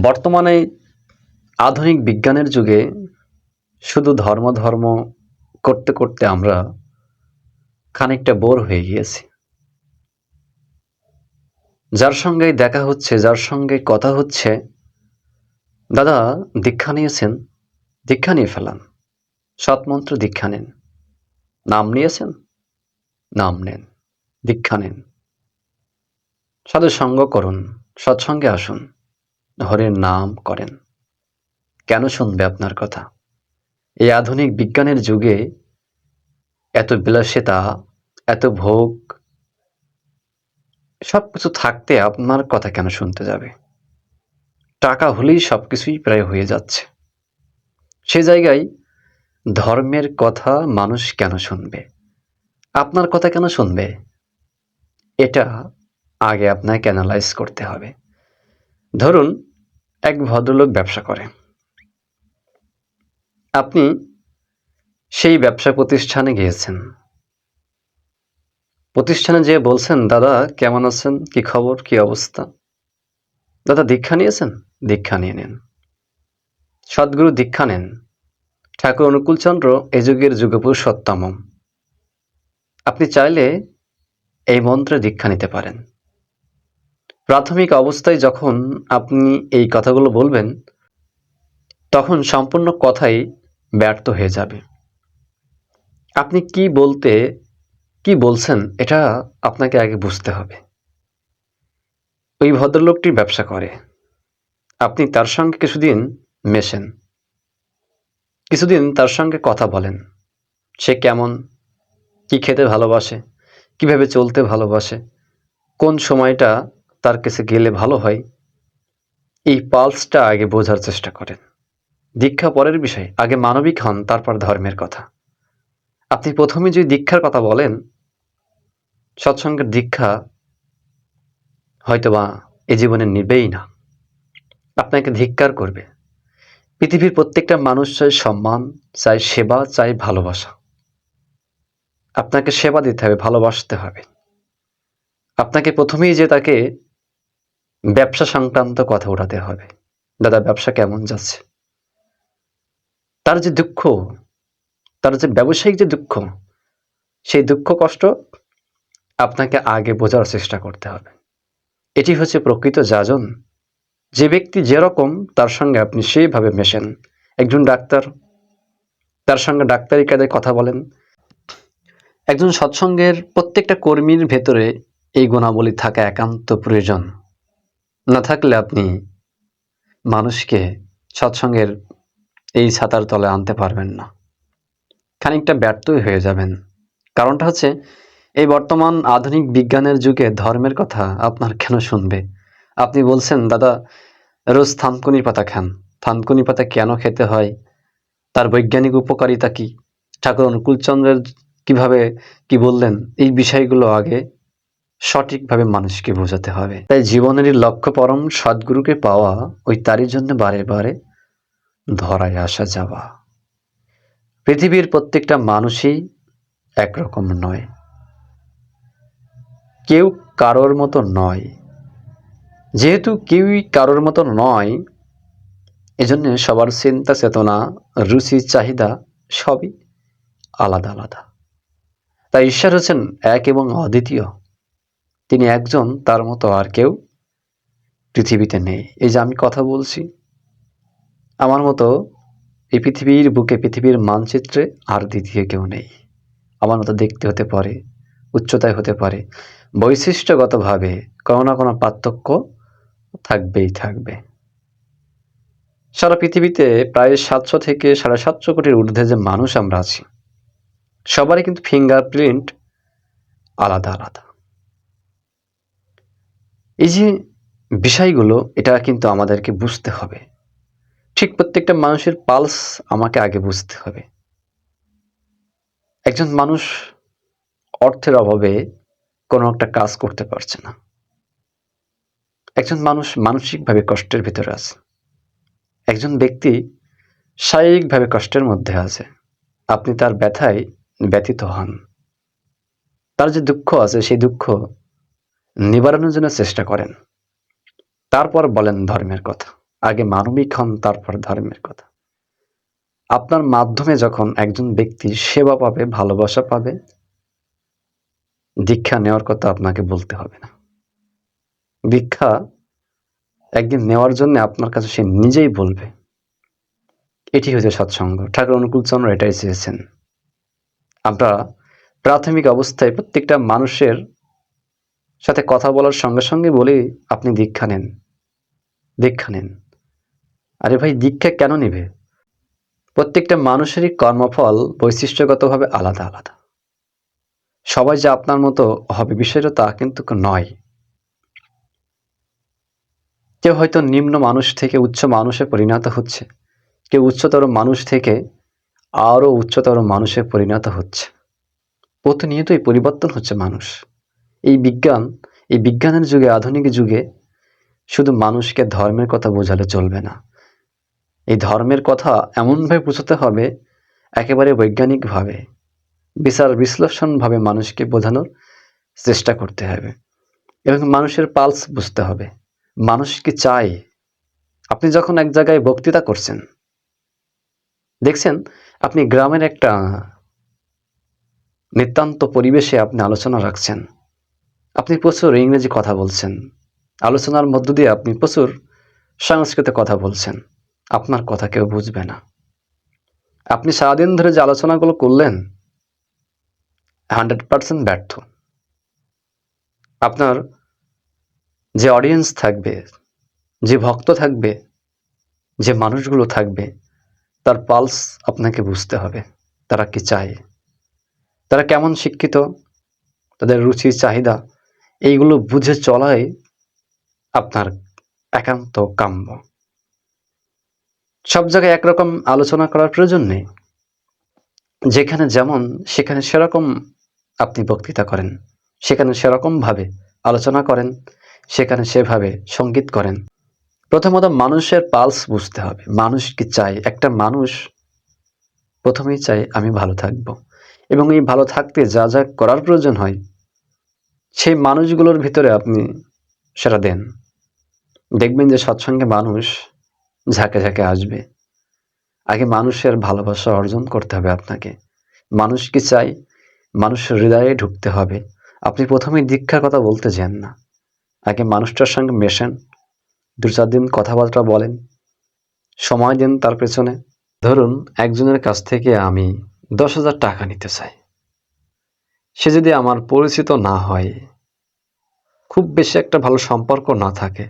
বর্তমানে আধুনিক বিজ্ঞানের যুগে শুধু ধর্ম ধর্ম করতে করতে আমরা খানিকটা বোর হয়ে গিয়েছি। যার সঙ্গে দেখা হচ্ছে, যার সঙ্গে কথা হচ্ছে, দাদা দীক্ষা নিয়েছেন, দীক্ষা নিয়ে ফেলান। সৎমন্ত্র দীক্ষা নেন। নাম নিয়েছেন? নাম নেন। দীক্ষা নেন। সাধু সঙ্গ করুন, সৎসঙ্গে আসুন। হরের নাম করেন। কেন শুনবে আপনার কথা? এই আধুনিক বিজ্ঞানের যুগে এত বিলাসিতা, এত ভোগ সব কিছু থাকতে আপনার কথা কেন শুনতে যাবে? টাকা হলেই সব কিছুই প্রায় হয়ে যাচ্ছে। সে জায়গায় ধর্মের কথা মানুষ কেন শুনবে? আপনার কথা কেন শুনবে? এটা আগে আপনাকে অ্যানালাইজ করতে হবে। ধরুন, এক ভদ্রলোক ব্যবসা করে। আপনি সেই ব্যবসা প্রতিষ্ঠানে গিয়েছেন। প্রতিষ্ঠানে যেয়ে বলছেন, দাদা, কেমন আছেন? কি খবর? কি অবস্থা? দাদা, দীক্ষা নিয়েছেন? দীক্ষা নিয়ে নেন। সদ্গুরু দীক্ষা নেন। ঠাকুর অনুকূলচন্দ্র এ যুগের যুগপুরুষোত্তম আপনি চাইলে এই মন্ত্রে দীক্ষা নিতে পারেন। প্রাথমিক অবস্থায় যখন আপনি এই কথাগুলো বলবেন, তখন সম্পূর্ণ কথাই ব্যর্থ হয়ে যাবে। আপনি কি বলতে, কি বলছেন, এটা আপনাকে আগে বুঝতে হবে। ওই ভদ্রলোকটি ব্যবসা করে। আপনি তার সঙ্গে কিছুদিন মেশেন। কিছুদিন তার সঙ্গে কথা বলেন। সে কেমন, কি খেতে ভালোবাসে, কীভাবে চলতে ভালোবাসে, কোন সময়টা তার কাছে গেলে ভালো হয়। এই পালসটা আগে বোঝার চেষ্টা করেন। দীক্ষা পরের বিষয়, আগে মানবিক হন, তারপর ধর্মের কথা। আপনি প্রথমে যদি দীক্ষার কথা বলেন, সৎসঙ্গের দীক্ষা হয়তোবা এ জীবনে নিবেই না। আপনাকে ধিক্কার করবে। পৃথিবীর প্রত্যেকটা মানুষ চায় সম্মান, চায় সেবা, চায় ভালোবাসা। আপনাকে সেবা দিতে হবে, ভালোবাসতে হবে। আপনাকে প্রথমেই যে তাকে ব্যবসা সংক্রান্ত কথা উঠাতে হবে। দাদা, ব্যবসা কেমন যাচ্ছে? তার যে দুঃখ, তার যে ব্যবসায়িক যে দুঃখ, সেই দুঃখ কষ্ট আপনাকে আগে বোঝার চেষ্টা করতে হবে। এটি হচ্ছে প্রকৃত যাজন। যে ব্যক্তি যেরকম, তার সঙ্গে আপনি সেইভাবে মেশেন। একজন ডাক্তার, তার সঙ্গে ডাক্তারি কাজে কথা বলেন। একজন সৎসঙ্গের প্রত্যেকটা কর্মীর ভেতরে এই গুণাবলী থাকা একান্ত প্রয়োজন। না থাকলে আপনি মানুষকে সৎসঙ্গের এই ছাতার তলে আনতে পারবেন না। খানিকটা ব্যর্থই হয়ে যাবেন। কারণটা হচ্ছে, এই বর্তমান আধুনিক বিজ্ঞানের যুগে ধর্মের কথা আপনার কেন শুনবে? আপনি বলছেন, দাদা, রোজ থানকুনি পাতা খান। থানকুনি পাতা কেন খেতে হয়? তার বৈজ্ঞানিক উপকারিতা কি? ঠাকুর অনুকূলচন্দ্রের কীভাবে কি বললেন? এই বিষয়গুলো আগে সঠিকভাবে মানুষকে বোঝাতে হবে। তাই জীবনেরই লক্ষ্য পরম সদ্গুরুকে পাওয়া, ওই তারই জন্য বারে বারে ধরায় আসা যাওয়া। পৃথিবীর প্রত্যেকটা মানুষই একরকম নয়। কেউ কারোর মতো নয়। যেহেতু কেউই কারোর মতো নয়, এজন্য সবার চিন্তা, চেতনা, রুচি, চাহিদা সবই আলাদা আলাদা। তাই ঈশ্বর হচ্ছেন এক এবং অদ্বিতীয়। তিনি একজন, তার মতো আর কেউ পৃথিবীতে নেই। এই যে আমি কথা বলছি, আমার মতো এই পৃথিবীর বুকে, পৃথিবীর মানচিত্রে আর দ্বিতীয় কেউ নেই। আমার মতো দেখতে হতে পারে, উচ্চতায় হতে পারে, বৈশিষ্ট্যগতভাবে কোনো না কোনো পার্থক্য থাকবেই থাকবে। সারা পৃথিবীতে প্রায় সাতশো থেকে সাড়ে সাতশো কোটির ঊর্ধ্বে যে মানুষ আমরা আছি, সবারই কিন্তু ফিঙ্গারপ্রিন্ট আলাদা আলাদা। এই যে বিষয়গুলো, এটা কিন্তু আমাদেরকে বুঝতে হবে। ঠিক প্রত্যেকটা মানুষের পালস আমাকে আগে বুঝতে হবে। একজন মানুষ অর্থের অভাবে কোনো একটা কাজ করতে পারছে না। একজন মানুষ মানসিকভাবে কষ্টের ভিতরে আছে। একজন ব্যক্তি শারীরিকভাবে কষ্টের মধ্যে আছে। আপনি তার ব্যথায় ব্যথিত হন। তার যে দুঃখ আছে, সেই দুঃখ নিবারণের জন্য চেষ্টা করেন। তারপর বলেন ধর্মের কথা। আগে মানবিক হন, তারপর ধর্মের কথা। আপনার মাধ্যমে যখন একজন ব্যক্তি সেবা পাবে, ভালোবাসা পাবে, দীক্ষা নেওয়ার কথা আপনাকে বলতে হবে না। দীক্ষা একদিন নেওয়ার জন্য আপনার কাছে সে নিজেই বলবে, এটি হচ্ছে সৎসঙ্গ। ঠাকুর অনুকূল চন্দ্র এটাই চেয়েছেন। আমরা প্রাথমিক অবস্থায় প্রত্যেকটা মানুষের সাথে কথা বলার সঙ্গে সঙ্গে বলি, আপনি দীক্ষা নেন। দীক্ষা নেন। আরে ভাই, দীক্ষা কেন নেবে? প্রত্যেকটা মানুষেরই কর্মফল বৈশিষ্ট্যগতভাবে আলাদা আলাদা। সবাই যে আপনার মতো হবে বিষয়টা তা কিন্তু নয়। কেউ হয়তো নিম্ন মানুষ থেকে উচ্চ মানুষে পরিণত হচ্ছে। কেউ উচ্চতর মানুষ থেকে আরও উচ্চতর মানুষে পরিণত হচ্ছে। প্রতিনিয়তই পরিবর্তন হচ্ছে মানুষ। এই বিজ্ঞান, এই বিজ্ঞানের যুগে, আধুনিক যুগে শুধু মানুষকে ধর্মের কথা বোঝালে চলবে না। এই ধর্মের কথা এমনভাবে বোঝাতে হবে, একেবারে বৈজ্ঞানিকভাবে বিচার বিশ্লেষণভাবে মানুষকে বোঝানোর চেষ্টা করতে হবে এবং মানুষের পালস বুঝতে হবে। মানুষ কি চায়? আপনি যখন এক জায়গায় বক্তৃতা করছেন, দেখছেন আপনি গ্রামের একটা নিতান্ত পরিবেশে আপনি আলোচনা রাখছেন। আপনি প্রচুর ইংরেজি কথা বলছেন। আলোচনার মধ্য দিয়ে আপনি প্রচুর সংস্কৃতে কথা বলছেন। আপনার কথা কেউ বুঝবে না। আপনি সারাদিন ধরে যে আলোচনাগুলো করলেন, হান্ড্রেড পার্সেন্ট ব্যর্থ। আপনার যে অডিয়েন্স থাকবে, যে ভক্ত থাকবে, যে মানুষগুলো থাকবে, তার পালস আপনাকে বুঝতে হবে, তারা কি চায়? তারা কেমন শিক্ষিত? তাদের রুচি চাহিদা এইগুলো বুঝে চলাই আপনার একান্ত কাম্য। সব জায়গায় একরকম আলোচনা করার প্রয়োজন নেই। যেখানে যেমন, সেখানে সেরকম আপনি বক্তৃতা করেন। সেখানে সেরকমভাবে আলোচনা করেন। সেখানে সেভাবে সংগীত করেন। প্রথমত মানুষের পালস বুঝতে হবে। মানুষ কি চায়? একটা মানুষ প্রথমেই চাই আমি ভালো থাকব। এবং এই ভালো থাকতে যা যা করার প্রয়োজন হয় সেই মানুষগুলোর ভিতরে আপনি সেটা দেন। দেখবেন যে সৎসঙ্গে মানুষ ঝাঁকে ঝাঁকে আসবে। আগে মানুষের ভালোবাসা অর্জন করতে হবে আপনাকে। মানুষ কি চাই মানুষের হৃদয়ে ঢুকতে হবে। আপনি প্রথমেই দীক্ষার কথা বলতে যান না। আগে মানুষটার সঙ্গে মেশেন। দু চার দিন কথাবার্তা বলেন। সময় দিন তার পেছনে। ধরুন একজনের কাছ থেকে আমি দশ হাজার টাকা নিতে চাই। সে যদি আমার পরিচিত না হয়, খুব বেশি একটা ভালো সম্পর্ক না থাকে,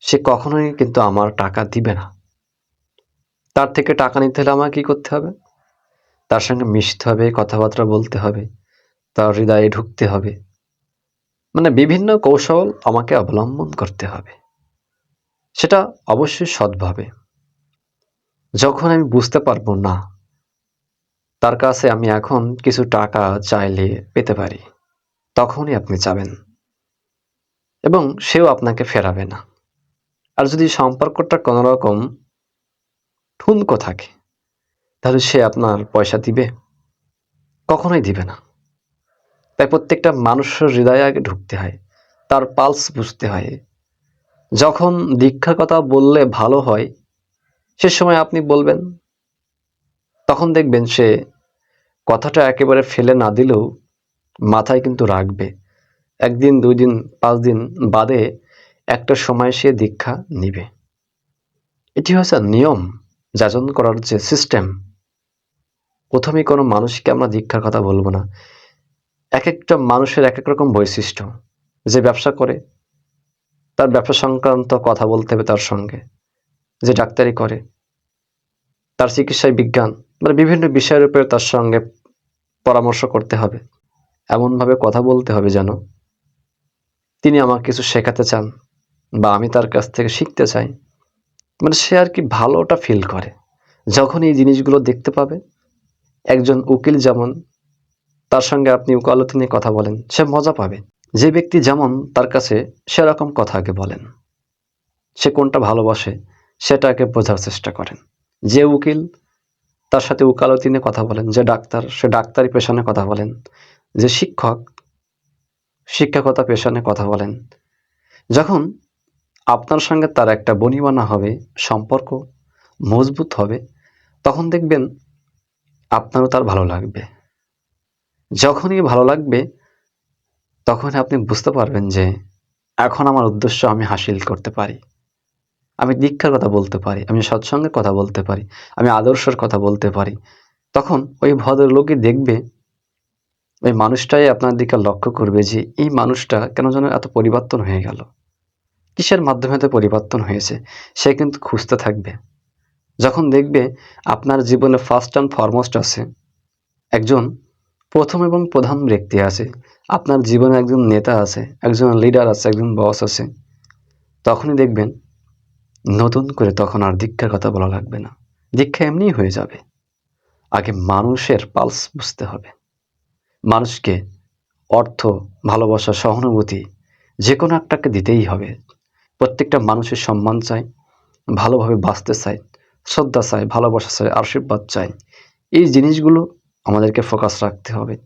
সে কখনোই কিন্তু আমার টাকা দিবে না। তার থেকে টাকা নিতে হলে আমাকে কী করতে হবে? তার সঙ্গে মিশতে হবে, কথাবার্তা বলতে হবে, তার হৃদয়ে ঢুকতে হবে। মানে বিভিন্ন কৌশল আমাকে অবলম্বন করতে হবে। সেটা অবশ্যই সৎভাবে। যখন আমি বুঝতে পারব না তার কাছে আমি এখন কিছু টাকা চাইলে পেতে পারি। তখনই আপনি চাবেন এবং সেও আপনাকে ফেরাবে না। আর যদি সম্পর্কটা কোনো রকম ঠুনকো থাকে, তাহলে সে আপনার পয়সা দিবে? কখনোই দিবে না। তাই প্রত্যেকটা মানুষের হৃদয়ে আগে ঢুকতে হয়, তার পালস বুঝতে হয়। যখন দীক্ষার কথা বললে ভালো হয়, সে সময় আপনি বলবেন, তখন দেখবেন সে কথাটা একেবারে ফেলে না দিলেও মাথায় কিন্তু রাখবে। একদিন, দুই দিন, পাঁচ দিন বাদে একটা সময় সে দীক্ষা নিবে। এটি হচ্ছে নিয়ম যাজন করার যে সিস্টেম। প্রথমে কোনো মানুষকে আমরা দীক্ষার কথা বলব না। এক একটা মানুষের এক এক রকম বৈশিষ্ট্য। যে ব্যবসা করে, তার ব্যবসা সংক্রান্ত কথা বলতে হবে তার সঙ্গে। যে ডাক্তারি করে, তার চিকিৎসায় বিজ্ঞান মানে বিভিন্ন বিষয়ের উপরে তার সঙ্গে পরামর্শ করতে হবে। এমনভাবে কথা বলতে হবে যেন তিনি আমাকে কিছু শেখাতে চান বা আমি তার কাছ থেকে শিখতে চাই। মানে সে আর কি ভালোটা ফিল করে। যখন এই জিনিসগুলো দেখতে পাবে, একজন উকিল যেমন, তার সঙ্গে আপনি উকালতি নিয়ে কথা বলেন, সে মজা পাবে। যে ব্যক্তি যেমন, তার কাছে সেরকম কথা আগে বলেন। সে কোনটা ভালোবাসে, সেটাকে বোঝার চেষ্টা করেন। যে উকিল তার সাথে উকালতি নিয়ে কথা বলেন, যে ডাক্তার, সে ডাক্তারি পেশানে কথা বলেন, যে শিক্ষক, শিক্ষকতা পেশানে কথা বলেন। যখন আপনার সঙ্গে তার একটা বনিবানা হবে, সম্পর্ক মজবুত হবে, তখন দেখবেন আপনারও তার ভালো লাগবে। যখনই ভালো লাগবে তখন আপনি বুঝতে পারবেন যে এখন আমার উদ্দেশ্য আমি হাসিল করতে পারি। আমি দীক্ষার কথা বলতে পারি, আমি সৎসঙ্গের কথা বলতে পারি, আমি আদর্শের কথা বলতে পারি। তখন ওই ভদ্রলোকই দেখবে, ওই মানুষটাই আপনার দিকে লক্ষ্য করবে যে এই মানুষটা কেন যেন এত পরিবর্তন হয়ে গেল। কিসের মাধ্যমে এত পরিবর্তন হয়েছে? সে কিন্তু খুঁজতে থাকবে। যখন দেখবে আপনার জীবনে ফার্স্ট অ্যান্ড ফরমোস্ট আছে, একজন প্রথম এবং প্রধান ব্যক্তি আছে, আপনার জীবনে একজন নেতা আছে, একজন লিডার আছে, একজন বস আছে, তখনই দেখবেন নতুন করে তখন আর দীক্ষার কথা বলা লাগবে না। দীক্ষা এমনিই হয়ে যাবে। আগে মানুষের পালস বুঝতে হবে। মানুষকে অর্থ, ভালোবাসা, সহানুভূতি যে কোনো একটাকে দিতেই হবে। প্রত্যেকটা মানুষের সম্মান চাই, ভালোভাবে বাঁচতে চাই, শ্রদ্ধা চাই, ভালোবাসা চাই, আশীর্বাদ চাই। এই জিনিসগুলো আমাদেরকে ফোকাস রাখতে হবে।